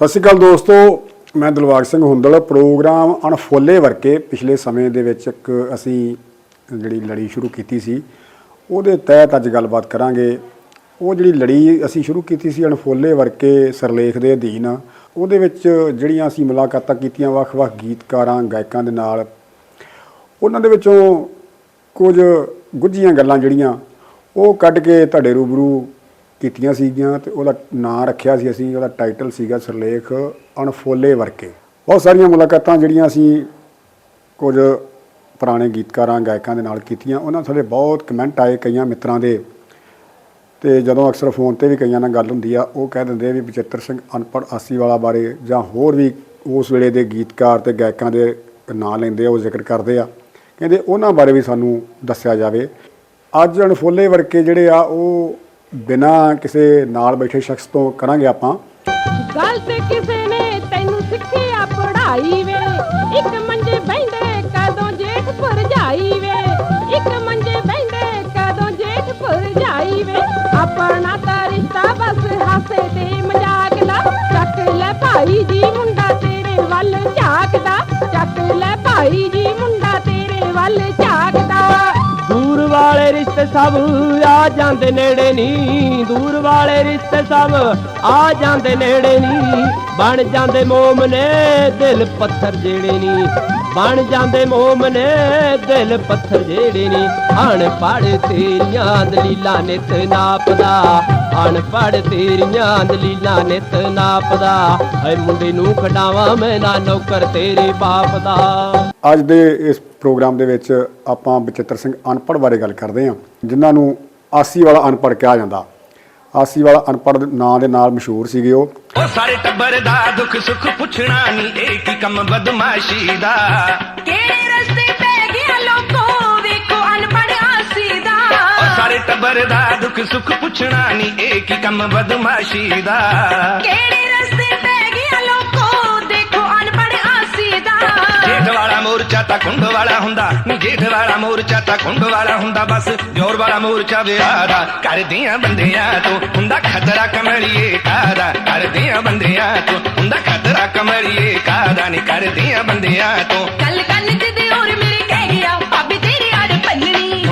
ਸਤਿ ਸ਼੍ਰੀ ਅਕਾਲ ਦੋਸਤੋ, ਮੈਂ ਦਿਲਵਾਗ ਸਿੰਘ ਹੁੰਦਲ, ਪ੍ਰੋਗਰਾਮ ਅਣਫੋਲੇ ਵਰਕੇ ਪਿਛਲੇ ਸਮੇਂ ਦੇ ਵਿੱਚ ਇੱਕ ਅਸੀਂ ਜਿਹੜੀ ਲੜੀ ਸ਼ੁਰੂ ਕੀਤੀ ਸੀ, ਉਹਦੇ ਤਹਿਤ ਅੱਜ ਗੱਲਬਾਤ ਕਰਾਂਗੇ। ਉਹ ਜਿਹੜੀ ਲੜੀ ਅਸੀਂ ਸ਼ੁਰੂ ਕੀਤੀ ਸੀ, ਅਣਫੋਲੇ ਵਰਕੇ ਸਰਲੇਖ ਦੇ ਅਧੀਨ, ਉਹਦੇ ਵਿੱਚ ਜਿਹੜੀਆਂ ਅਸੀਂ ਮੁਲਾਕਾਤਾਂ ਕੀਤੀਆਂ ਵੱਖ-ਵੱਖ ਗੀਤਕਾਰਾਂ, ਗਾਇਕਾਂ ਦੇ ਨਾਲ, ਉਹਨਾਂ ਦੇ ਵਿੱਚੋਂ ਕੁਝ ਗੁੱਝੀਆਂ ਗੱਲਾਂ ਜਿਹੜੀਆਂ, ਉਹ ਕੱਢ ਕੇ ਤੁਹਾਡੇ ਰੂਬਰੂ ਕੀਤੀਆਂ ਸੀਗੀਆਂ ਤੇ ਉਹਦਾ ਨਾਂ ਰੱਖਿਆ ਸੀ ਅਸੀਂ, ਉਹਦਾ ਟਾਈਟਲ ਸੀਗਾ ਸਰਲੇਖ ਅਣਫੋਲੇ ਵਰਕੇ। ਬਹੁਤ ਸਾਰੀਆਂ ਮੁਲਾਕਾਤਾਂ ਜਿਹੜੀਆਂ ਅਸੀਂ ਕੁਝ ਪੁਰਾਣੇ ਗੀਤਕਾਰਾਂ, ਗਾਇਕਾਂ ਦੇ ਨਾਲ ਕੀਤੀਆਂ, ਉਹਨਾਂ ਸਾਡੇ ਬਹੁਤ ਕਮੈਂਟ ਆਏ ਕਈਆਂ ਮਿੱਤਰਾਂ ਦੇ। ਤੇ ਜਦੋਂ ਅਕਸਰ ਫੋਨ ਤੇ ਵੀ ਕਈਆਂ ਨਾਲ ਗੱਲ ਹੁੰਦੀ ਆ, ਉਹ ਕਹਿ ਦਿੰਦੇ ਵੀ ਬਚਿੱਤਰ ਸਿੰਘ ਅਨਪੜ੍ਹ ਆਸੀ ਵਾਲਾ ਬਾਰੇ ਜਾਂ ਹੋਰ ਵੀ ਉਸ ਵੇਲੇ ਦੇ ਗੀਤਕਾਰ ਤੇ ਗਾਇਕਾਂ ਦੇ ਨਾਂ ਲੈਂਦੇ ਆ, ਉਹ ਜ਼ਿਕਰ ਕਰਦੇ ਆ। ਕਹਿੰਦੇ ਉਹਨਾਂ ਬਾਰੇ ਵੀ ਸਾਨੂੰ ਦੱਸਿਆ ਜਾਵੇ। ਅੱਜ ਅਣਫੋਲੇ ਵਰਕੇ ਜਿਹੜੇ ਆ, ਉਹ ਬਿਨਾਂ ਕਿਸੇ ਨਾਲ ਬੈਠੇ ਸ਼ਖਸ ਤੋਂ ਕਰਾਂਗੇ ਆਪਾਂ। ਗੱਲ ਤੇ ਕਿਸੇ ਨੇ, ਤੈਨੂੰ ਸਿੱਖਿਆ ਪੜ੍ਹਾਈ ਵੇ। ਇੱਕ ਮੰਜੇ ਬੈੰਦੇ ਕਦੋਂ ਜੇਠ ਭਰਜਾਈ ਵੇ। ਇੱਕ ਮੰਜੇ ਬੈੰਦੇ ਕਦੋਂ ਜੇਠ ਭਰਜਾਈ ਵੇ। ਆਪਣਾ ਤਾਂ ਰਿਸ਼ਤਾ ਬਸ ਹਾਸੇ ਤੇ ਮਜ਼ਾਕ ਦਾ। ਚੱਕ ਲੈ ਭਾਈ ਜੀ, ਮੁੰਡਾ ਤੇਰੇ ਵੱਲ ਝਾਕਦਾ। ਚੱਕ ਲੈ ਭਾਈ ਜੀ ਵਾਲੇ ਰਿਸ਼ਤੇ ਸਭ ਆ ਜਾਂਦੇ ਨੇੜੇ ਨੀ, ਦੂਰ ਵਾਲੇ ਰਿਸ਼ਤੇ ਸਭ ਆ ਜਾਂਦੇ ਨੇੜੇ ਨੀ। ਬਣ ਜਾਂਦੇ ਮੋਮ ਨੇ ਦਿਲ ਪੱਥਰ ਜਿਹੜੇ ਨੀ। ਬਣ ਜਾਂਦੇ ਮੋਮ ਨੇ ਦਿਲ ਪੱਥਰ ਜਿਹੜੇ ਨੀ। ਹਣ ਪੜ ਤੇਰੀਆਂ ਦਲੀਲਾਂ ਨਿਤ ਨਾਪਦਾ। ਹਣ ਪੜ ਤੇਰੀਆਂ ਦਲੀਲਾਂ ਨਿਤ ਨਾਪਦਾ। ਐ ਮੁੰਡੇ ਨੂੰ ਖਡਾਵਾਂ ਮੈਂ ਨਾ ਨੌਕਰ ਤੇਰੇ ਬਾਪ ਦਾ। ਅੱਜ ਦੇ ਇਸ ਪ੍ਰੋਗਰਾਮ ਦੇ ਵਿੱਚ ਆਪਾਂ ਬਚਿੱਤਰ ਸਿੰਘ ਅਨਪੜ੍ਹ ਬਾਰੇ ਗੱਲ ਕਰਦੇ ਹਾਂ ਜਿਨ੍ਹਾਂ ਨੂੰ ਆਸੀ ਵਾਲਾ ਅਨਪੜ੍ਹ ਕਿਹਾ ਜਾਂਦਾ। ਆਸੀ ਵਾਲਾ ਅਨਪੜ੍ਹ ਦੇ ਨਾਂ ਦੇ ਨਾਲ ਮਸ਼ਹੂਰ ਸੀਗੇ ਉਹ। ਉਹ ਸਾਰੇ ਟੱਬਰ ਦਾ ਦੁੱਖ ਸੁੱਖ ਪੁੱਛਣਾ ਨਹੀਂ ਇਹ ਕੀ ਕੰਮ ਬਦਮਾਸ਼ੀ ਦਾ? ਕਿਹੜੇ ਦੁੱਖ ਸੁੱਖ ਪੁੱਛਣਾ ਨਹੀਂ ਇਹ ਕੀ ਕੰਮ ਬਦਮਾਸ਼ੀ ਦਾ? ਕਿਹੜੇ ਰਸਤੇ ਪੈ ਗਿਆ ਲੋਕੋ? ਦੇਖੋ ਅਨਪੜ੍ਹ ਆਸੀ ਦਾ। ਜੇਠ ਵਾਲਾ ਮੋਰਚਾ ਤਾਂ ਕੁੰਡ ਵਾਲਾ ਹੁੰਦਾ। ਜੇਠ ਵਾਲਾ ਮੋਰਚਾ ਤਾਂ ਕੁੰਡ ਵਾਲਾ ਹੁੰਦਾ। ਬਸ ਜੋਰ ਵਾਲਾ ਮੋਰਚਾ ਵਿਆਹ ਦਾ। ਕਰਦੀਆਂ ਬੰਦਿਆਂ ਤੋਂ ਹੁੰਦਾ ਖਤਰਾ ਕਮਲੀਏ ਕਾਦਾ ਕਰਦੀਆਂ ਬੰਦਿਆਂ ਤੋਂ ਹੁੰਦਾ ਖਤਰਾ ਕਮਲੀਏ ਕਾਦਾ ਨੀ ਕਰਦੀਆਂ ਬੰਦਿਆਂ ਤੋਂ ਕੱਲ ਕੱਲ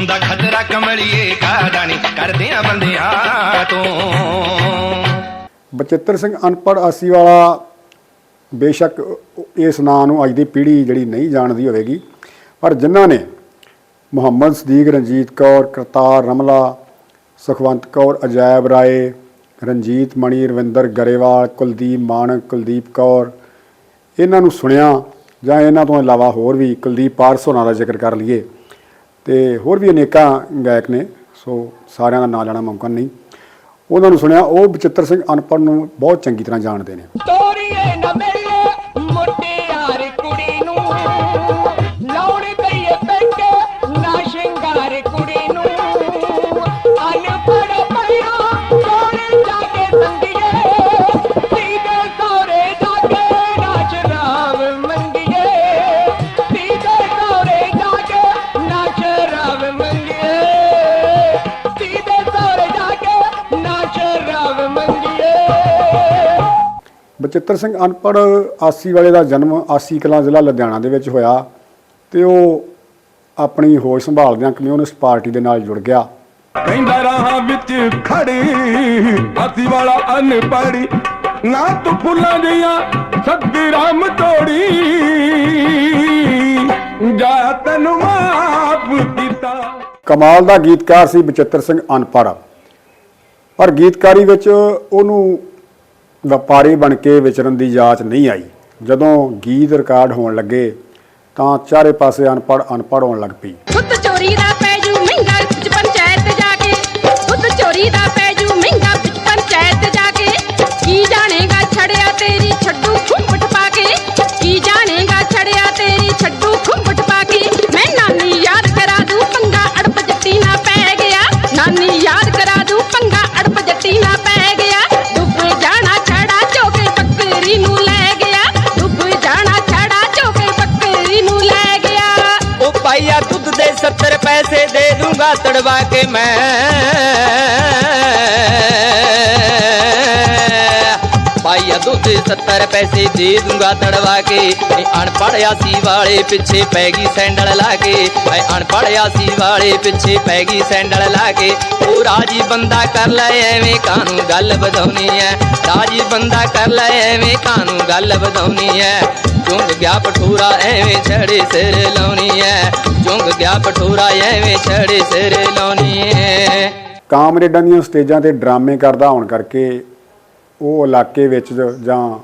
ਹੁੰਦਾ ਖਤਰਾ ਕਮਲੀਏ ਕਾਦਾ ਨੀ ਕਰਦੀਆਂ ਬੰਦਿਆਂ ਤੋਂ। ਬਚਿੱਤਰ ਸਿੰਘ ਅਨਪੜ੍ਹ ਆਸੀ ਵਾਲਾ ਬੇਸ਼ੱਕ ਇਸ ਨਾਂ ਨੂੰ ਅੱਜ ਦੀ ਪੀੜ੍ਹੀ ਜਿਹੜੀ ਨਹੀਂ ਜਾਣਦੀ ਹੋਵੇਗੀ, ਪਰ ਜਿਨ੍ਹਾਂ ਨੇ ਮੁਹੰਮਦ ਸਦੀਕ, ਰਣਜੀਤ ਕੌਰ, ਕਰਤਾਰ ਰਮਲਾ, ਸੁਖਵੰਤ ਕੌਰ ਅਜੈਬ ਰਾਏ, ਰਣਜੀਤ ਮਣੀ, ਰਵਿੰਦਰ ਗਰੇਵਾਲ, ਕੁਲਦੀਪ ਮਾਨਕ ਕੁਲਦੀਪ ਕੌਰ ਇਹਨਾਂ ਨੂੰ ਸੁਣਿਆ ਜਾਂ ਇਹਨਾਂ ਤੋਂ ਇਲਾਵਾ ਹੋਰ ਵੀ ਕੁਲਦੀਪ ਪਾਰਸ ਹੋਣਾ ਦਾ ਜ਼ਿਕਰ ਕਰ ਲਈਏ। ਤੇ ਹੋਰ ਵੀ ਅਨੇਕਾਂ ਗਾਇਕ ਨੇ, ਸੋ ਸਾਰਿਆਂ ਦਾ ਨਾਂ ਲੈਣਾ ਮੁਮਕਨ ਨਹੀਂ। ਉਹਨਾਂ ਨੂੰ ਸੁਣਿਆ, ਉਹ ਬਚਿੱਤਰ ਸਿੰਘ ਅਨਪੜ੍ਹ ਨੂੰ ਬਹੁਤ ਚੰਗੀ ਤਰ੍ਹਾਂ ਜਾਣਦੇ ਨੇ। ਤੋਰੀਏ ਨਾ ਮੇਰੀਏ ਬਚਿੱਤਰ ਸਿੰਘ ਅਨਪੜ੍ਹ ਆਸੀ ਵਾਲੇ ਦਾ ਜਨਮ ਆਸੀ ਕਲਾਂ ਜ਼ਿਲ੍ਹਾ ਲੁਧਿਆਣਾ ਦੇ ਵਿੱਚ ਹੋਇਆ ਤੇ ਉਹ ਆਪਣੀ ਹੋਸ਼ ਸੰਭਾਲਦਿਆਂ ਕਮਿਊਨਿਸਟ ਪਾਰਟੀ ਦੇ ਨਾਲ ਜੁੜ ਗਿਆ। ਕਹਿੰਦਾ ਰਾਹਾਂ ਵਿੱਚ ਖੜੀ ਹਾਥੀ ਵਾਲਾ ਅਨਪੜੀ ਨਾ ਤੂੰ ਫੁੱਲਾਂ ਦੀਆਂ ਸੱਦੀ ਰਾਮ ਤੋੜੀ। ਜਾ ਤੈਨੂੰ ਮਾਫ ਕੀਤਾ। ਕਮਾਲ ਦਾ ਗੀਤਕਾਰ ਸੀ ਬਚਿੱਤਰ ਸਿੰਘ ਅਨਪੜ੍ਹ। ਪਰ ਗੀਤਕਾਰੀ ਵਿੱਚ ਉਹਨੂੰ ਵਪਾਰੀ ਬਣ ਕੇ ਵਿਚਰਨ ਦੀ ਜਾਂਚ ਨਹੀਂ ਆਈ। ਜਦੋਂ ਗੀਤ ਰਿਕਾਰਡ ਹੋਣ ਲੱਗੇ, ਤਾਂ ਚਾਰੇ ਪਾਸੇ ਅਨਪੜ੍ਹ ਅਨਪੜ੍ਹ ਹੋਣ ਲੱਗ ਪਈ। ਖੁਦ ਚੋਰੀ ਦਾ ਪੈ ਜੂ ਮਹਿੰਗਾ ਵਿੱਚ ਪੰਚਾਇਤ ਜਾ ਕੇ। ਖੁਦ ਚੋਰੀ ਦਾ ਪੈ ਜੂ ਮਹਿੰਗਾ ਵਿੱਚ ਪੰਚਾਇਤ ਜਾ ਕੇ। ਕੀ ਜਾਣੇਗਾ ਛੜਿਆ ਤੇਰੀ ਛੱਡੂ ਖੁੰਪਟ ਪਾ ਕੇ? ਕੀ ਜਾਣੇਗਾ ਛੜਿਆ ਤੇਰੀ ਛੱਡੂ ਖੁੰਪਟ ਪੈਸੇ ਦੇ ਦੂੰਗਾ ਤੜਵਾ ਕੇ ਮੈਂ। ਪਾਈਆ ਦੁੱਧ 70 ਪੈਸੇ ਦੇ ਦੂੰਗਾ ਤੜਵਾ ਕੇ। ਏ ਅਣਪੜਿਆ ਸੀ ਵਾਲੇ ਪਿੱਛੇ ਪੈ ਗਈ ਸੈਂਡਲ ਲਾ ਕੇ। ਏ ਅਣਪੜਿਆ ਸੀ ਵਾਲੇ ਪਿੱਛੇ ਪੈ ਗਈ ਸੈਂਡਲ ਲਾ ਕੇ। ਉਹ ਰਾਜੀ ਬੰਦਾ ਕਰ ਲੈ, ਐਵੇਂ ਕਾਨੂੰ ਗੱਲ ਵਧਾਉਣੀ ਐ? ਰਾਜੀ ਬੰਦਾ ਕਰ ਲੈ, ਐਵੇਂ ਕਾਨੂੰ ਗੱਲ ਵਧਾਉਣੀ ਐ? ਚੁੰਗ ਗਿਆ ਪਠੂਰਾ ਐਵੇਂ ਛੜੇ ਸਿਰ ਲਾਉਣੀ ਐ। ਚੁੰਗ ਗਿਆ ਪਠੂਰਾ ਐਵੇਂ ਛੜੇ ਸਿਰ ਲਾਉਣੀ ਐ। ਕਾਮਰੇਡਾਂ ਦੀਆਂ ਸਟੇਜਾਂ ਤੇ ਡਰਾਮੇ ਕਰਦਾ ਹੋਣ ਕਰਕੇ ਉਹ ਇਲਾਕੇ ਵਿੱਚ ਜਾਂ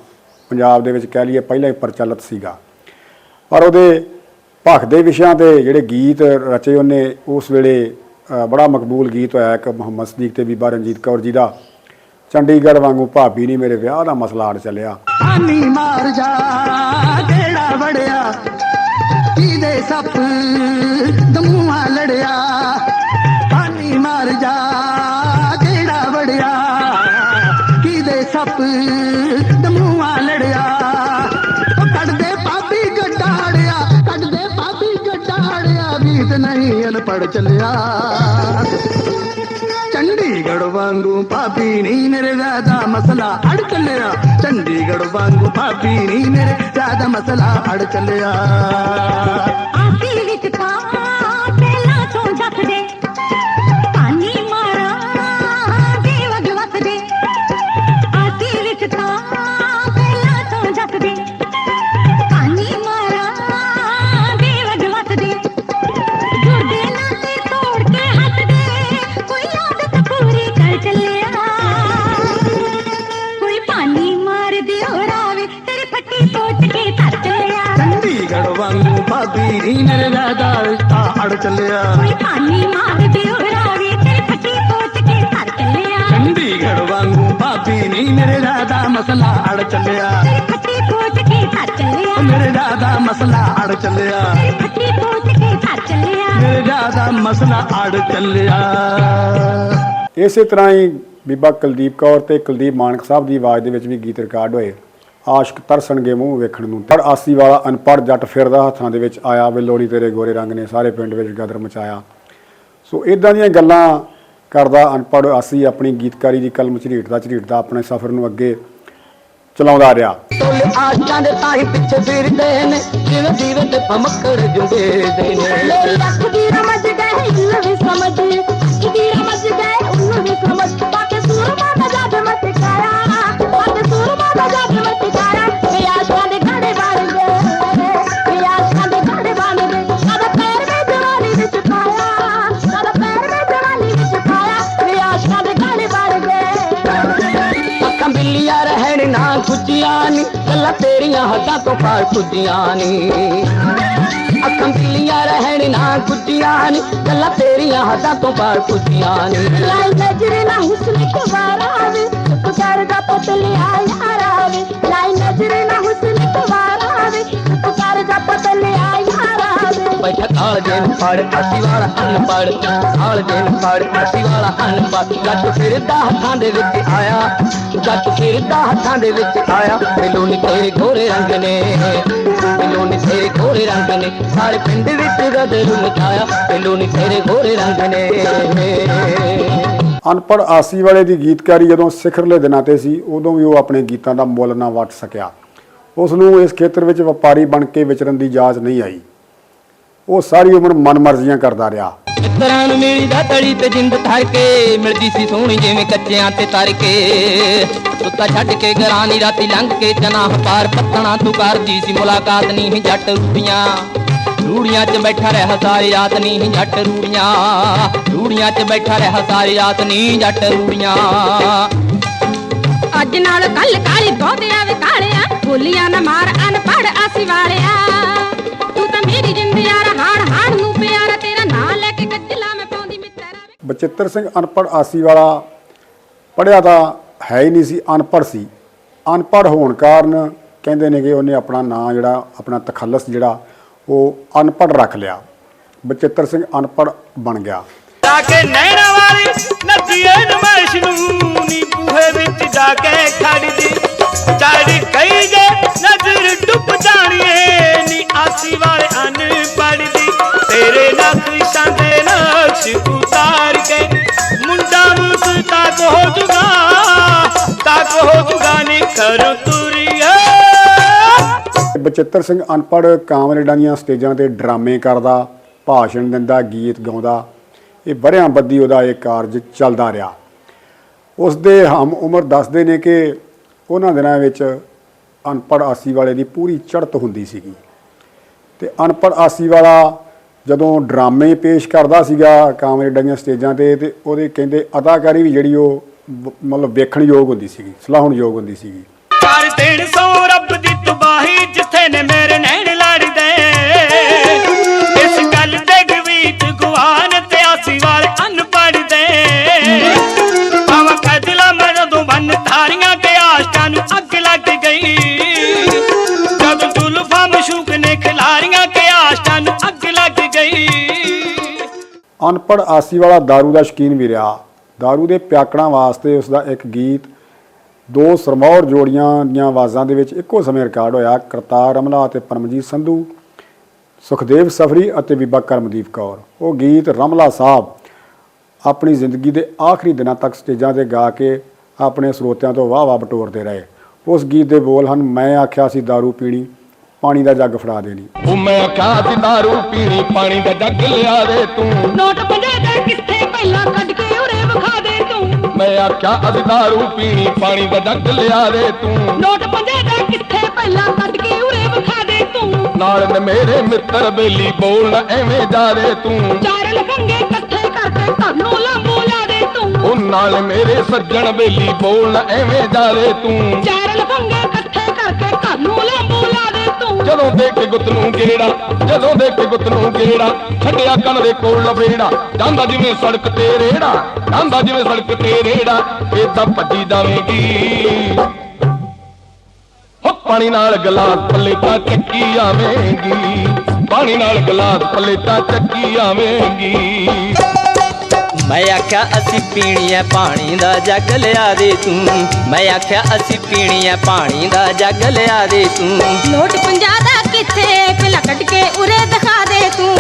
ਪੰਜਾਬ ਦੇ ਵਿੱਚ ਕਹਿ ਲਈਏ ਪਹਿਲਾਂ ਹੀ ਪ੍ਰਚਲਿਤ ਸੀਗਾ। ਪਰ ਉਹਦੇ ਭਖ ਦੇ ਵਿਸ਼ਿਆਂ ਤੇ ਜਿਹੜੇ ਗੀਤ ਰਚੇ ਉਹਨੇ, ਉਸ ਵੇਲੇ ਬੜਾ ਮਕਬੂਲ ਗੀਤ ਹੋਇਆ ਇੱਕ ਮੁਹੰਮਦ ਸਦੀਕ ਤੇ ਬੀਬਾ ਰਣਜੀਤ ਕੌਰ ਜੀ ਦਾ। ਚੰਡੀਗੜ੍ਹ ਵਾਂਗੂ ਭਾਬੀ ਨਹੀਂ ਮੇਰੇ ਵਿਆਹ ਦਾ ਮਸਲਾ ਅੜ ਚੱਲਿਆ। ਪਾਣੀ ਮਾਰ ਜਾ, ਕਿਹੜਾ ਵੜਿਆ? ਕਿਦੇ ਸੱਪ ਦਮੂਆ ਲੜਿਆ? ਪਾਣੀ ਮਾਰ ਜਾ, ਕਿਹੜਾ ਵੜਿਆ? ਕਿਦੇ ਸੱਪ ਦਮੂਆ ਲੜਿਆ? ਕੱਢਦੇ ਪਾਪੀ ਗੱਡਾੜਿਆ, ਕੱਢਦੇ ਪਾਪੀ ਗੱਡਾੜਿਆ ਵੀਤ ਨਹੀਂ ਅਨਪੜ ਚੱਲਿਆ। ਚੰਡੀਗੜ੍ਹ ਵਾਂਗੂ ਭਾਬੀ ਨਹੀਂ ਮੇਰੇ ਵਿਆਹ ਦਾ ਮਸਲਾ ਅੜ ਚੱਲਿਆ ਚੰਡੀਗੜ੍ਹ ਵਾਂਗੂ ਭਾਬੀ ਨਹੀਂ ਮੇਰੇ ਵਿਆਹ ਨਹੀਂ ਮੇਰੇ ਦਾ ਰਿਸ਼ਤਾ ਅੜ ਚੱਲਿਆ। ਕੋਈ ਪਾਣੀ ਮਾਰ ਦਿਓ ਰਾਵੇ ਤੇਰੀ ਫੱਟੀ ਸੋਚ ਕੇ ਧਰ ਚੱਲਿਆ। ਚੰਡੀਗੜ੍ਹ ਵਾਂਗੂ ਭਾਬੀ ਨਹੀਂ ਮੇਰੇ ਦਾ ਮਸਲਾ ਅੜ ਚੱਲਿਆ। ਤੇਰੀ ਫੱਟੀ ਸੋਚ ਕੇ ਧਰ ਚੱਲਿਆ। ਮੇਰੇ ਦਾ ਮਸਲਾ ਅੜ ਚੱਲਿਆ। ਤੇਰੀ ਫੱਟੀ ਸੋਚ ਕੇ ਧਰ ਚੱਲਿਆ। ਮੇਰੇ ਦਾ ਮਸਲਾ ਅੜ ਚੱਲਿਆ। ਇਸੇ ਤਰ੍ਹਾਂ ਹੀ ਬੀਬਾ ਕੁਲਦੀਪ ਕੌਰ ਤੇ ਕੁਲਦੀਪ ਮਾਨਕ ਸਾਹਿਬ ਦੀ ਆਵਾਜ਼ ਦੇ ਵਿੱਚ ਵੀ ਗੀਤ ਰਿਕਾਰਡ ਹੋਏ। ਆਸ਼ਕ ਤਰਸਣਗੇ ਮੂੰਹ ਵੇਖਣ ਨੂੰ। ਪਰ ਆਸੀ ਵਾਲਾ ਅਨਪੜ ਜੱਟ ਫਿਰਦਾ ਹੱਥਾਂ ਦੇ ਵਿੱਚ ਆਇਆ ਵੇ ਲੋੜੀ ਤੇਰੇ ਗੋਰੇ ਰੰਗ ਨੇ ਸਾਰੇ ਪਿੰਡ ਵਿੱਚ ਗਦਰ ਮਚਾਇਆ। ਸੋ ਇਦਾਂ ਦੀਆਂ ਗੱਲਾਂ ਕਰਦਾ ਅਨਪੜ ਆਸੀ ਆਪਣੀ ਗੀਤਕਾਰੀ ਦੀ ਕਲਮ ਝਰੀਟਦਾ ਝਰੀਟਦਾ ਆਪਣੇ ਸਫ਼ਰ ਨੂੰ ਅੱਗੇ ਚਲਾਉਂਦਾ ਰਿਹਾ। ਆਸ਼ਕਾਂ ਦੇ ਤਾਈ ਪਿੱਛੇ ਫਿਰਦੇ ਨੇ ਜਿਵੇਂ ਦੀਵੇ ਤੇ ਪਮਕੜ ਜੁਗੇ ਦੇ ਨੇ। ਮੇਰੀ ਅੱਖ ਦੀ ਰਮਜ ਗਏ ਤੇਰੀਆਂ ਤੋਂ ਪਾਰ ਪੁੱਜੀਆਂ ਨੀ। ਅੱਖਾਂ ਬਿੱਲੀਆਂ ਰਹਿਣ ਨਾ ਖੁੱਜੀਆਂ ਨੀ। ਗੱਲਾਂ ਤੇਰੀਆਂ ਹੱਦਾਂ ਤੋਂ ਪਾਰ ਪੁੱਜੀਆਂ ਨੀ। ਲਾਈ ਨਜ਼ਰ ਨਾ ਵੇ ਬੈਠਾ ਫੜ, ਅਸੀਂ ਵਾਲਾ ਅੰਨ ਪੜ ਕਾਲ ਜੇ ਫੜ, ਅਸੀਂ ਵਾਲਾ ਅੰਨ ਪੜ ਜੱਟ ਫਿਰਦਾ ਹੱਥਾਂ ਦੇ ਵਿੱਚ ਆਇਆ, ਜੱਟ ਫਿਰਦਾ ਹੱਥਾਂ ਦੇ ਵਿੱਚ ਆਇਆ। ਮੈਨੂੰ ਨੀ ਤੇਰੇ ਗੋਰੇ ਰੰਗ ਨੇ, ਮੈਨੂੰ ਨੀ ਤੇਰੇ ਗੋਰੇ ਰੰਗ ਨੇ, ਸਾਰੇ ਪਿੰਡ ਵਿੱਚ ਗਦਰ ਮਚਾਇਆ। ਮੈਨੂੰ ਨੀ ਤੇਰੇ ਗੋਰੇ ਰੰਗ ਨੇ। ਅਨਪੜ ਆਸੀ ਵਾਲੇ ਦੀ ਗੀਤਕਾਰੀ ਜਦੋਂ ਸਿਖਰਲੇ ਦਿਨਾਂ ਤੇ ਸੀ, ਉਦੋਂ ਵੀ ਉਹ ਆਪਣੇ ਗੀਤਾਂ ਦਾ ਮੁੱਲ ਨਾ ਵੱਟ ਸਕਿਆ। ਉਸ ਨੂੰ ਇਸ ਖੇਤਰ ਵਿੱਚ ਵਪਾਰੀ ਬਣ ਕੇ ਵਿਚਰਨ ਦੀ ਇਜਾਜ਼ਤ ਨਹੀਂ ਆਈ। ਉਹ ਸਾਰੀ ਉਮਰ ਮਨਮਰਜ਼ੀਆਂ ਕਰਦਾ ਰਿਹਾ। ਮਿੱਤਰਾਂ ਨੂੰ ਮਿਲੀ ਦਾ ਤਲੀ ਤੇ ਜਿੰਦ ਧਰ ਕੇ ਮਿਲਦੀ ਸੀ ਸੋਹਣੀ ਜਿਵੇਂ ਕੱਚਿਆਂ ਤੇ ਤਰ ਕੇ। ਸੁੱਤਾ ਛੱਡ ਕੇ ਗਰਾਨੀ ਰਾਤੀ ਲੰਘ ਕੇ ਚਨਾ ਪਾਰ ਪੱਤਣਾ ਤੂੰ ਕਰਦੀ ਸੀ ਮੁਲਾਕਾਤ ਨਹੀਂ ਜੱਟ ਰੂੜੀਆਂ। ਰੂੜੀਆਂ 'ਚ ਬੈਠਾ ਰਹਿ ਸਾਰੀ ਰਾਤ ਨਹੀਂ ਜੱਟ ਰੂੜੀਆਂ। ਰੂੜੀਆਂ 'ਚ ਬੈਠਾ ਰਹਿ ਸਾਰੀ ਰਾਤ ਨਹੀਂ ਜੱਟ ਰੂੜੀਆਂ। ਅੱਜ ਨਾਲ ਕੱਲ ਕਾਲੀ ਦੋਦਿਆਂ ਵੇ ਕਾਲਿਆ ਬੋਲੀਆਂ ਨਾ ਮਾਰ ਅਨਪੜ ਆਸੀ ਵਾਲਿਆ ਬਚਿੱਤਰ ਸਿੰਘ ਅਨਪੜ ਆਸੀ ਵਾਲਾ ਪੜਿਆ ਤਾਂ ਹੈ ਹੀ ਨਹੀਂ ਸੀ ਅਨਪੜ ਸੀ। ਅਨਪੜ ਹੋਣ ਕਾਰਨ ਕਹਿੰਦੇ ਨੇ ਕਿ ਉਹਨੇ ਆਪਣਾ ਨਾਂ ਜਿਹੜਾ, ਆਪਣਾ ਤਖੱਲਸ ਜਿਹੜਾ, ਉਹ ਅਨਪੜ ਰੱਖ ਲਿਆ। ਬਚਿੱਤਰ ਸਿੰਘ ਅਨਪੜ ਬਣ ਗਿਆ। ਜਾ ਕੇ ਨੈਣਾ ਵਾਲੀ ਨਦੀਏ ਨਮੈਸ਼ ਨੂੰ ਨੀ ਬੂਹੇ ਵਿੱਚ ਜਾ ਕੇ ਖੜਦੀ ਚੜ ਕਈ ਜੇ ਨਜ਼ਰ ਡੁੱਬ ਜਾਣੀਏ, ਨੀ ਆਸੀ ਵਾਲੇ ਅਨ ਬਚਿੱਤਰ ਸਿੰਘ ਅਨਪੜ੍ਹ ਕਾਮਰੇਡਾਂ ਦੀਆਂ ਸਟੇਜਾਂ ਤੇ ਡਰਾਮੇ ਕਰਦਾ, ਭਾਸ਼ਣ ਦਿੰਦਾ, ਗੀਤ ਗਾਉਂਦਾ। ਇਹ ਬਰਿਆਂ ਬੱਦੀ ਉਹਦਾ ਇਹ ਕਾਰਜ ਚੱਲਦਾ ਰਿਹਾ। ਉਸ ਦੇ ਹਮ ਉਮਰ ਦੱਸਦੇ ਨੇ ਕਿ ਉਹਨਾਂ ਦਿਨਾਂ ਵਿੱਚ ਅਨਪੜ੍ਹ ਆਸੀ ਵਾਲੇ ਦੀ ਪੂਰੀ ਚੜ੍ਹਤ ਹੁੰਦੀ ਸੀਗੀ। ਤੇ ਅਨਪੜ੍ਹ ਆਸੀ ਵਾਲਾ ਜਦੋਂ ਡਰਾਮੇ ਪੇਸ਼ ਕਰਦਾ ਸੀਗਾ ਕਾਮਰੇਡਾਂ ਦੀਆਂ ਸਟੇਜਾਂ ਤੇ ਤੇ ਉਹਦੇ ਕਹਿੰਦੇ ਅਦਾਕਾਰੀ ਵੀ ਜਿਹੜੀ ਉਹ ਮਤਲਬ ਵੇਖਣ ਯੋਗ ਹੁੰਦੀ ਸੀਗੀ ਸਲਾਹੁਣ ਯੋਗ ਹੁੰਦੀ ਸੀਗੀ। ਕਰ ਦੇਣ ਸੋ ਰੱਬ ਦੀ ਤਬਾਹੀ ਜਿੱਥੇ ਨੇ ਮੇਰੇ ਨੈਣ ਲੜਦੇ। ਇਸ ਗੱਲ ਤੇ ਗਵੀਤ ਗੁਆਨ ਤੇ ਆਸੀ ਵਾਲੇ ਅਨਪੜ੍ਹ ਦੇ ਪਾਵਾ ਖਜਲਾ ਮੈਂ ਜਦੋਂ ਬੰਨ ਧਾਰੀਆਂ ਕੇ ਆਸ਼ਕਾਂ ਨੂੰ ਅੱਗ ਲੱਗ ਗਈ। ਜਦ ਜ਼ੁਲਫਾਂ ਮਸ਼ੂਕ ਨੇ ਖਿਲਾਰੀਆਂ ਕੇ ਆਸ਼ਕਾਂ ਨੂੰ ਅੱਗ ਲੱਗ ਗਈ। ਅਨਪੜ੍ਹ ਆਸੀ ਵਾਲਾ दारू ਦਾ ਸ਼ਕੀਨ ਵੀ ਰਿਹਾ। दारू ਦੇ ਪਿਆਕੜਾਂ ਵਾਸਤੇ ਉਸ ਦਾ ਇੱਕ ਗੀਤ ਦੋ ਸਰਮੌਰ ਜੋੜੀਆਂ ਦੀਆਂ ਆਵਾਜ਼ਾਂ ਦੇ ਵਿੱਚ ਇੱਕੋ ਸਮੇਂ ਰਿਕਾਰਡ ਹੋਇਆ ਕਰਤਾਰ ਰਮਲਾ ਅਤੇ ਪਰਮਜੀਤ ਸੰਧੂ ਸੁਖਦੇਵ ਸਫਰੀ ਅਤੇ ਬੀਬਾ ਕਰਮਦੀਪ ਕੌਰ ਉਹ ਗੀਤ ਰਮਲਾ ਸਾਹਿਬ ਆਪਣੀ ਜ਼ਿੰਦਗੀ ਦੇ ਆਖਰੀ ਦਿਨਾਂ ਤੱਕ ਸਟੇਜਾਂ ਤੇ ਗਾ ਕੇ ਆਪਣੇ ਸਰੋਤਿਆਂ ਤੋਂ ਵਾਹ-ਵਾਹ ਬਟੋਰਦੇ ਰਹੇ ਉਸ ਗੀਤ ਦੇ ਬੋਲ ਹਨ ਮੈਂ ਆਖਿਆ ਸੀ दारू ਪੀਣੀ ਪਾਣੀ ਦਾ ਜੱਗ ਫੜਾ ਦੇਣੀ ਉਹ ਮੈਂ ਆਖਿਆ ਸੀ ਦਾਰੂ ਪੀਣੀ ਪਾਣੀ ਦਾ ਜੱਗ ਲਿਆ ਦੇ ਤੂੰ ਨੋਟ ਪੰਜਾਹ ਦਾ ਕਿੱਥੇ ਪਹਿਲਾਂ ਕੱਢ ਕੇ ਉਰੇ ਵਿਖਾ ਦੇ ਤੂੰ। ਮੈਂ ਆਖਿਆ ਅਸੀਂ ਦਾਰੂ ਪੀਣੀ ਪਾਣੀ ਦਾ ਜੱਗ ਲਿਆ ਦੇ ਤੂੰ। ਨੋਟ ਪੰਜਾਹ ਦਾ ਕਿੱਥੇ ਪਹਿਲਾਂ ਕੱਢ ਕੇ ਉਰੇ ਵਿਖਾ ਦੇ ਤੂੰ। ਨਾਲ ਨੇ ਮੇਰੇ ਮਿੱਤਰ ਬੇਲੀ ਬੋਲ ਨਾ ਐਵੇਂ ਜਾ ਦੇ ਤੂੰ। ਚਾਰ ਲਫੰਗੇ ਇਕੱਠੇ ਕਰਕੇ ਘਰ ਨੂੰ ਲਾਂਬੂ ਲਾ ਦੇ ਤੂੰ। ਉਹ ਨਾਲ ਮੇਰੇ ਸੱਜਣ ਬੇਲੀ ਬੋਲ ਨਾ ਐਵੇਂ ਜਾ ਦੇ ਤੂੰ। ਚਾਰ ਲਫੰਗੇ ਇਕੱਠੇ ਕਰਕੇ ਘਰ ਨੂੰ ਲਾਂਬੂ ਲਾ ਦੇ ਤੂੰ। ਜਦੋਂ ਦੇ ਕੇ ਗੁੱਤ ਨੂੰ ਗੇੜਾ ਜਦੋਂ ਦੇ ਕੇ ਗੁੱਤ ਨੂੰ ਗੇੜਾ ਛੱਡਿਆ ਕੰਨ ਦੇ ਕੋਲ ਲਵੇੜਾ ਜਾਂਦਾ ਜਿਵੇਂ ਸੜਕ ਤੇ ਰੇੜਾ। ਜਾਂਦਾ ਜਿਵੇਂ ਸੜਕ ਤੇ ਰੇੜਾ ਏਦਾਂ ਭੱਜੀ ਜਾਵੇਂਗੀ। ਹੋ ਪਾਣੀ ਨਾਲ ਗਲਾਸ ਪੱਲੇ ਤਾਂ ਚੱਕੀ ਆਵੇਂਗੀ। ਪਾਣੀ ਨਾਲ ਗਲਾਸ ਪੱਲੇ ਤਾਂ ਚੱਕੀ ਆਵੇਂਗੀ। ਮੈਂ ਆਖਿਆ ਅਸੀਂ ਪੀਣੀ ਐ ਪਾਣੀ ਦਾ ਜੱਗ ਲਿਆ ਦੇ ਤੂੰ। ਮੈਂ ਆਖਿਆ ਅਸੀਂ ਪੀਣੀ ਐ ਪਾਣੀ ਦਾ ਜੱਗ ਲਿਆ ਦੇ ਤੂੰ। ਨੋਟ 50 ਦਾ ਕਿੱਥੇ? ਪਹਿਲਾਂ ਕੱਢ ਕੇ ਉਰੇ ਦਿਖਾ ਦੇ ਤੂੰ।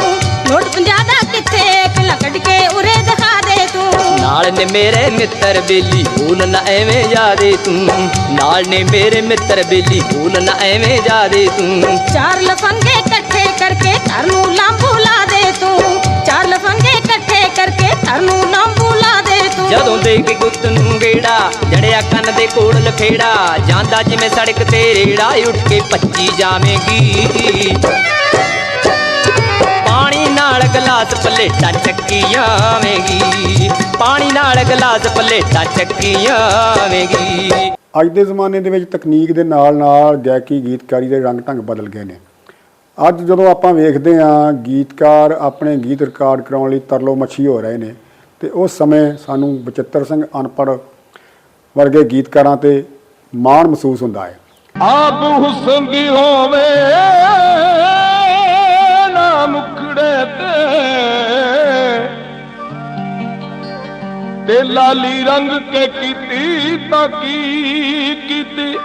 ਨੋਟ 50 ਦਾ ਕਿੱਥੇ? ਪਹਿਲਾਂ ਕੱਢ ਕੇ ਉਰੇ ਦਿਖਾ ਦੇ ਤੂੰ। ਨਾਲ ਨੇ ਮੇਰੇ ਮਿੱਤਰ ਬੇਲੀ ਭੂਲ ਨਾ ਐਵੇਂ ਜਾ ਦੇ ਤੂੰ। ਨਾਲ ਨੇ ਮੇਰੇ ਮਿੱਤਰ ਬੇਲੀ ਭੂਲ ਨਾ ਐਵੇਂ ਜਾ ਦੇ ਤੂੰ। ਚਾਰ ਲਫੰਗੇ ਇਕੱਠੇ ਕਰਕੇ ਘਰ ਨੂੰ ਲਾਂਬੂ ਲਾ ਦੇ ਤੂੰ। ਚਾਰ ਲਫੰਗੇ ਇਕੱਠੇ ਕਰਕੇ ਘਰ ਨੂੰ ਲਾਂਬੂ ਲਾ ਦੇ ਤੂੰ। ਜਦੋਂ ਦੇ ਕੇ ਗੁੱਤ ਨੂੰ ਗੇੜਾ ਜੜਿਆ ਕੰਨ ਦੇ ਕੋਲ ਲਫੇੜਾ ਜਾਂਦਾ ਜਿਵੇਂ ਸੜਕ ਤੇ ਰੇੜਾ ਉੱਠ ਕੇ ਭੱਜੀ ਜਾਵੇਂਗੀ। ਪਾਣੀ ਨਾਲ ਗਲਾਸ ਪਲੇਟਾ ਚੱਕੀ ਆਵੇਂਗੀ। ਪਾਣੀ ਨਾਲ ਗਲਾਸ ਪਲੇਟਾ ਚੱਕੀ ਆਵੇਂਗੀ। ਅੱਜ ਦੇ ਜ਼ਮਾਨੇ ਦੇ ਵਿੱਚ ਤਕਨੀਕ ਦੇ ਨਾਲ ਨਾਲ ਗਾਇਕੀ ਗੀਤਕਾਰੀ ਦੇ ਰੰਗ ਢੰਗ ਬਦਲ ਗਏ ਨੇ। ਅੱਜ ਜਦੋਂ ਆਪਾਂ ਵੇਖਦੇ ਹਾਂ, ਗੀਤਕਾਰ ਆਪਣੇ ਗੀਤ ਰਿਕਾਰਡ ਕਰਾਉਣ ਲਈ ਤਰਲੋ ਮੱਛੀ ਹੋ ਰਹੇ ਨੇ, ਤੇ ਉਸ ਸਮੇਂ ਸਾਨੂੰ ਬਚਿੱਤਰ ਸਿੰਘ ਅਨਪੜ੍ਹ ਵਰਗੇ ਗੀਤਕਾਰਾਂ ਤੇ ਮਾਣ ਮਹਿਸੂਸ ਹੁੰਦਾ ਹੈ। ਆਪ ਹੁਸਨ ਦੀ ਹੋਵੇ, ਨਾ ਮੁਕੜੇ ਤੇ। ਤੇ ਲਾਲੀ ਰੰਗ ਕੇ ਕੀਤੀ ਤਾਂ ਕੀ ਕੀਤੀ?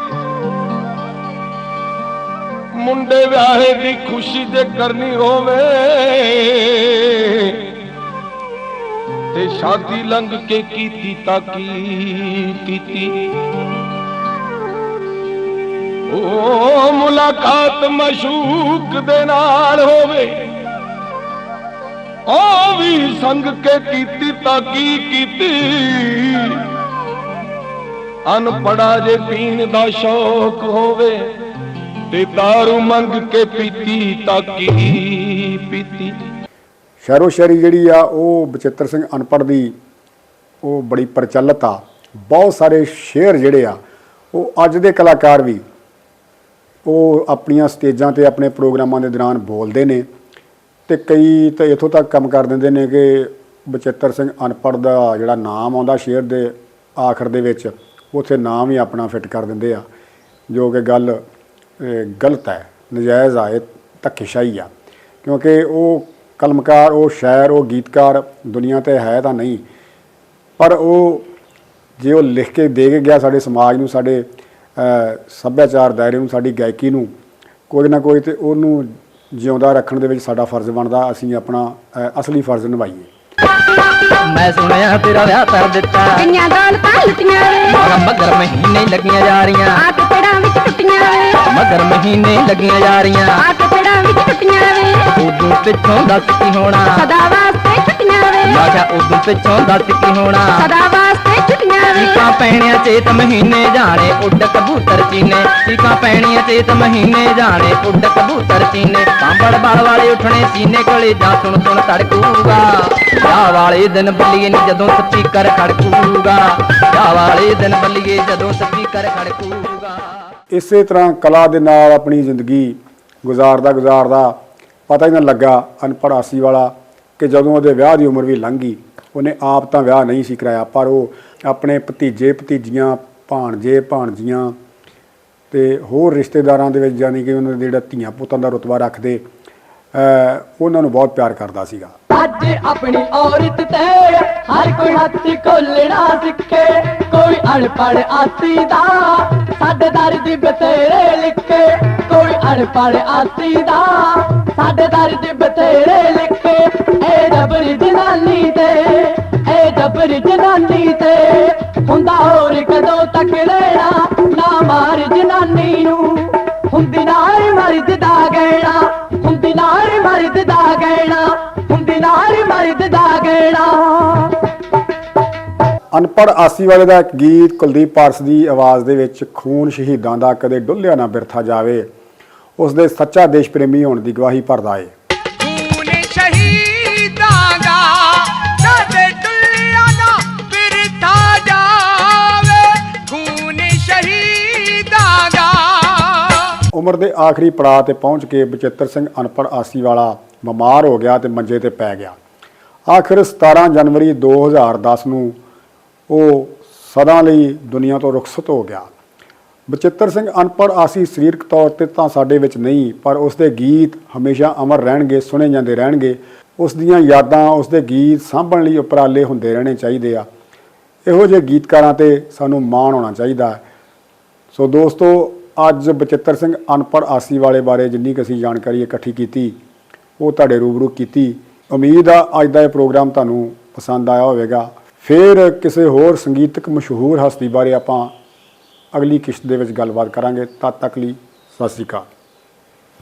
ਮੁੰਡੇ ਵਿਆਹੇ ਦੀ ਖੁਸ਼ੀ ਜੇ ਕਰਨੀ ਹੋਵੇ ਤੇ ਸ਼ਾਦੀ ਲੰਘ ਕੇ ਕੀਤੀ ਤਾਂ ਕੀ ਕੀਤੀ ਓ ਮੁਲਾਕਾਤ ਮਸ਼ੂਕ ਦੇ ਨਾਲ ਹੋਵੇ। ਉਹ ਵੀ ਸੰਗ ਕੇ ਕੀਤੀ ਤਾਂ ਕੀ ਕੀਤੀ। ਅਨਪੜਾ ਜੇ ਪੀਣ ਦਾ ਸ਼ੌਕ ਹੋਵੇ ਤੇ दारू ਮੰਗ ਕੇ ਪੀਤੀ ਤਾਂ ਕੀ ਪੀਤੀ। ਸ਼ਹਿਰੋ ਸ਼ਹਿਰੀ ਜਿਹੜੀ ਆ, ਉਹ ਬਚਿੱਤਰ ਸਿੰਘ ਅਨਪੜ੍ਹ ਦੀ ਉਹ ਬੜੀ ਪ੍ਰਚਲਿਤ ਆ। ਬਹੁਤ ਸਾਰੇ ਸ਼ੇਅਰ ਜਿਹੜੇ ਆ, ਉਹ ਅੱਜ ਦੇ ਕਲਾਕਾਰ ਵੀ ਉਹ ਆਪਣੀਆਂ ਸਟੇਜਾਂ ਤੇ ਆਪਣੇ ਪ੍ਰੋਗਰਾਮਾਂ ਦੇ ਦੌਰਾਨ ਬੋਲਦੇ ਨੇ ਤੇ ਕਈ ਤਾਂ ਇਥੋਂ ਤੱਕ ਕੰਮ ਕਰ ਦਿੰਦੇ ਨੇ ਕਿ ਬਚਿੱਤਰ ਸਿੰਘ ਅਨਪੜ੍ਹ ਦਾ ਜਿਹੜਾ ਨਾਮ ਆਉਂਦਾ ਸ਼ੇਅਰ ਦੇ ਆਖਰ ਦੇ ਵਿੱਚ, ਉੱਥੇ ਨਾਮ ਹੀ ਆਪਣਾ ਫਿੱਟ ਕਰ ਦਿੰਦੇ ਆ, ਜੋ ਕਿ ਗੱਲ ਗਲਤ ਹੈ, ਨਜਾਇਜ਼ ਆ, ਇਹ ਧੱਕੇਸ਼ਾਹੀ ਆ। ਕਿਉਂਕਿ ਉਹ ਕਲਮਕਾਰ ਉਹ ਸ਼ਾਇਰ ਉਹ ਗੀਤਕਾਰ ਦੁਨੀਆ ਤੇ ਹੈ ਤਾਂ ਨਹੀਂ। ਪਰ ਉਹ ਜੇ ਉਹ ਲਿਖ ਕੇ ਦੇ ਕੇ ਗਿਆ ਸਾਡੇ ਸਮਾਜ ਨੂੰ ਸਾਡੇ ਸੱਭਿਆਚਾਰ ਦਾਇਰੇ ਨੂੰ ਸਾਡੀ ਗਾਇਕੀ ਨੂੰ ਕੋਈ ਨਾ ਕੋਈ ਤੇ ਉਹਨੂੰ ਜਿਉਂਦਾ ਰੱਖਣ ਦੇ ਵਿੱਚ ਸਾਡਾ ਫਰਜ਼ ਬਣਦਾ ਅਸੀਂ ਆਪਣਾ ਅਸਲੀ ਫਰਜ਼ ਨਿਭਾਈਏ। ਮੈਂ ਸੁਣਿਆ ਤੇਰਾ ਵਿਆਹ ਕਰ ਦਿੱਤਾ। ਕਈਆਂ ਦਾਲ ਤਾਂ ਲੁੱਟੀਆਂ ਵੇ। ਮਗਰ ਮਹੀਨੇ ਲੱਗੀਆਂ ਜਾ ਰਹੀਆਂ। ਆਪ ਤੇਰਾ ਪੇੜਾਂ ਵਿੱਚ ਟੁੱਟੀਆਂ ਵੇ। ਮਗਰ ਮਹੀਨੇ ਲੱਗੀਆਂ ਯਾਰੀਆਂ ਆ ਕੇ ਪੇੜਾਂ ਵਿੱਚ ਟੁੱਟੀਆਂ ਵੇ। ਉਦੋਂ ਪਿੱਛੋਂ ਦੱਸ ਕੀ ਹੋਣਾ? ਸਦਾ ਵਾਸਤੇ ਛੁੱਟੀਆਂ ਵੇ। ਮੈਂ ਕਿਹਾ ਉਦੋਂ ਪਿੱਛੋਂ ਦੱਸ ਕੀ ਹੋਣਾ? ਸਦਾ ਵਾਸਤੇ ਛੁੱਟੀਆਂ ਵੇ। ਚੀਕਾਂ ਪੈਣੀਆਂ ਚੇਤ ਮਹੀਨੇ ਜਾਣੇ ਉੱਡ ਕਬੂਤਰ ਚੀਨੇ। ਚੀਕਾਂ ਪੈਣੀਆਂ ਚੇਤ ਮਹੀਨੇ ਜਾਣੇ ਉੱਡ ਕਬੂਤਰ ਚੀਨੇ। ਸਾਂਬੜ ਬਲ ਵਾਲੇ ਉੱਠਣੇ ਸੀਨੇ ਕੋਲੇ ਜਾਂ ਸੁਣ ਸੁਣ ਤੜਕੂਗਾ। ਵਿਆਹ ਵਾਲੇ ਦਿਨ ਬੱਲੀਏ ਨੀ ਜਦੋਂ ਸਪੀਕਰ ਖੜਕੂਗਾ। ਵਿਆਹ ਵਾਲੇ ਦਿਨ ਬੱਲੀਏ ਜਦੋਂ ਸਪੀਕਰ ਖੜਕੂਗਾ। ਇਸੇ ਤਰ੍ਹਾਂ ਕਲਾ ਦੇ ਨਾਲ ਆਪਣੀ ਜ਼ਿੰਦਗੀ ਗੁਜ਼ਾਰਦਾ ਗੁਜ਼ਾਰਦਾ ਪਤਾ ਹੀ ਨਾ ਲੱਗਾ ਅਨਪੜ੍ਹ ਆਸੀ ਵਾਲਾ ਕਿ ਜਦੋਂ ਉਹਦੇ ਵਿਆਹ ਦੀ ਉਮਰ ਵੀ ਲੰਘ ਗਈ, ਉਹਨੇ ਆਪ ਤਾਂ ਵਿਆਹ ਨਹੀਂ ਸੀ ਕਰਾਇਆ, ਪਰ ਉਹ ਆਪਣੇ ਭਤੀਜੇ ਭਤੀਜੀਆਂ, ਭਾਣਜੇ ਭਾਣਜੀਆਂ ਤੇ ਹੋਰ ਰਿਸ਼ਤੇਦਾਰਾਂ ਦੇ ਵਿੱਚ ਯਾਨੀ ਕਿ ਉਹਨਾਂ ਦੇ ਜਿਹੜਾ ਧੀਆਂ ਪੁੱਤਾਂ ਦਾ ਰੁਤਬਾ ਰੱਖਦੇ ਉਹਨਾਂ ਨੂੰ ਬਹੁਤ ਪਿਆਰ ਕਰਦਾ ਸੀਗਾ। ਅੱਜ ਆਪਣੀ ਔਰਤ ਤੇ ਹਰ ਕੋਈ ਹੱਥ ਖੋਲਣਾ ਸਿੱਖੇ, ਕੋਈ ਅਣਪੜ ਆਸੀ ਦਾ, ਸਾਡੇ ਦਰ ਦੀ ਬਤੇਰੇ ਲਿਖੇ, ਕੋਈ ਅਣਪੜ ਆਸੀ ਦਾ। ਸਾਡੇ ਦਰ ਦੀ ਲਿਖੇ। ਏ ਡਬਰੀ ਜਨਾਨੀ ਤੇ, ਏ ਡਬਰੀ ਜਨਾਨੀ ਤੇ। ਹੁੰਦਾ ਹੋਰ ਕਦੋਂ ਤੱਕ ਰਹਿਣਾ? ਨਾ ਮਾਰ ਜਨਾਨੀ ਨੂੰ। ਹੁੰਦੀ ਨਾਰ ਮਰਦ ਦਾ ਗਹਿਣਾ। ਹੁੰਦੀ ਨਾਰ ਮਰਦ ਦਾ ਗਹਿਣਾ। ਹੁੰਦੀ ਨਾਰ ਮਰਦ ਦਾ ਗਹਿਣਾ। ਅਨਪੜ੍ਹ ਆਸੀ ਵਾਲੇ ਦਾ ਇੱਕ ਗੀਤ ਕੁਲਦੀਪ ਪਾਰਸ ਦੀ ਆਵਾਜ਼ ਦੇ ਵਿੱਚ ਖੂਨ ਸ਼ਹੀਦਾਂ ਦਾ ਕਦੇ ਡੁੱਲਿਆ ਨਾ ਬਿਰਥਾ ਜਾਵੇ। ਉਸ ਦੇ ਸੱਚਾ ਦੇਸ਼ ਪ੍ਰੇਮੀ ਹੋਣ ਦੀ ਗਵਾਹੀ ਭਰਦਾ ਏ। ਉਮਰ ਦੇ ਆਖਰੀ ਪੜਾਅ ਤੇ ਪਹੁੰਚ ਕੇ ਬਚਿੱਤਰ ਸਿੰਘ ਅਨਪੜ੍ਹ ਆਸੀ ਵਾਲਾ ਬਿਮਾਰ ਹੋ ਗਿਆ ਤੇ ਮੰਜੇ ਤੇ ਪੈ ਗਿਆ। ਆਖਿਰ 17 ਜਨਵਰੀ 2010 ਨੂੰ ਉਹ ਸਦਾ ਲਈ ਦੁਨੀਆ ਤੋਂ ਰੁਖਸਤ ਹੋ ਗਿਆ। ਬਚਿੱਤਰ ਸਿੰਘ ਅਨਪੜ੍ਹ ਆਸੀ ਸਰੀਰਕ ਤੌਰ ਤੇ ਤਾਂ ਸਾਡੇ ਵਿੱਚ ਨਹੀਂ, ਪਰ ਉਸ ਦੇ ਗੀਤ ਹਮੇਸ਼ਾ ਅਮਰ ਰਹਿਣਗੇ, ਸੁਣੇ ਜਾਂਦੇ ਰਹਿਣਗੇ। ਉਸ ਦੀਆਂ ਯਾਦਾਂ ਉਸ ਦੇ ਗੀਤ ਸਾਂਭਣ ਲਈ ਉਪਰਾਲੇ ਹੁੰਦੇ ਰਹਿਣੇ ਚਾਹੀਦੇ ਆ। ਇਹੋ ਜਿਹੇ ਗੀਤਕਾਰਾਂ ਤੇ ਸਾਨੂੰ ਮਾਣ ਹੋਣਾ ਚਾਹੀਦਾ ਹੈ। ਸੋ ਦੋਸਤੋ, ਅੱਜ ਬਚਿੱਤਰ ਸਿੰਘ ਅਨਪੜ੍ਹ ਆਸੀ ਵਾਲੇ ਬਾਰੇ ਜਿੰਨੀ ਕੁ ਅਸੀਂ ਜਾਣਕਾਰੀ ਇਕੱਠੀ ਕੀਤੀ, ਉਹ ਤੁਹਾਡੇ ਰੂਬਰੂ ਕੀਤੀ। ਉਮੀਦ ਆ ਅੱਜ ਦਾ ਇਹ ਪ੍ਰੋਗਰਾਮ ਤੁਹਾਨੂੰ ਪਸੰਦ ਆਇਆ ਹੋਵੇਗਾ। ਫਿਰ ਕਿਸੇ ਹੋਰ ਸੰਗੀਤਕ ਮਸ਼ਹੂਰ ਹਸਤੀ ਬਾਰੇ ਆਪਾਂ ਅਗਲੀ ਕਿਸ਼ਤ ਦੇ ਵਿੱਚ ਗੱਲਬਾਤ ਕਰਾਂਗੇ। ਤਦ ਤੱਕ ਲਈ ਸਤਿ ਸ਼੍ਰੀ ਅਕਾਲ।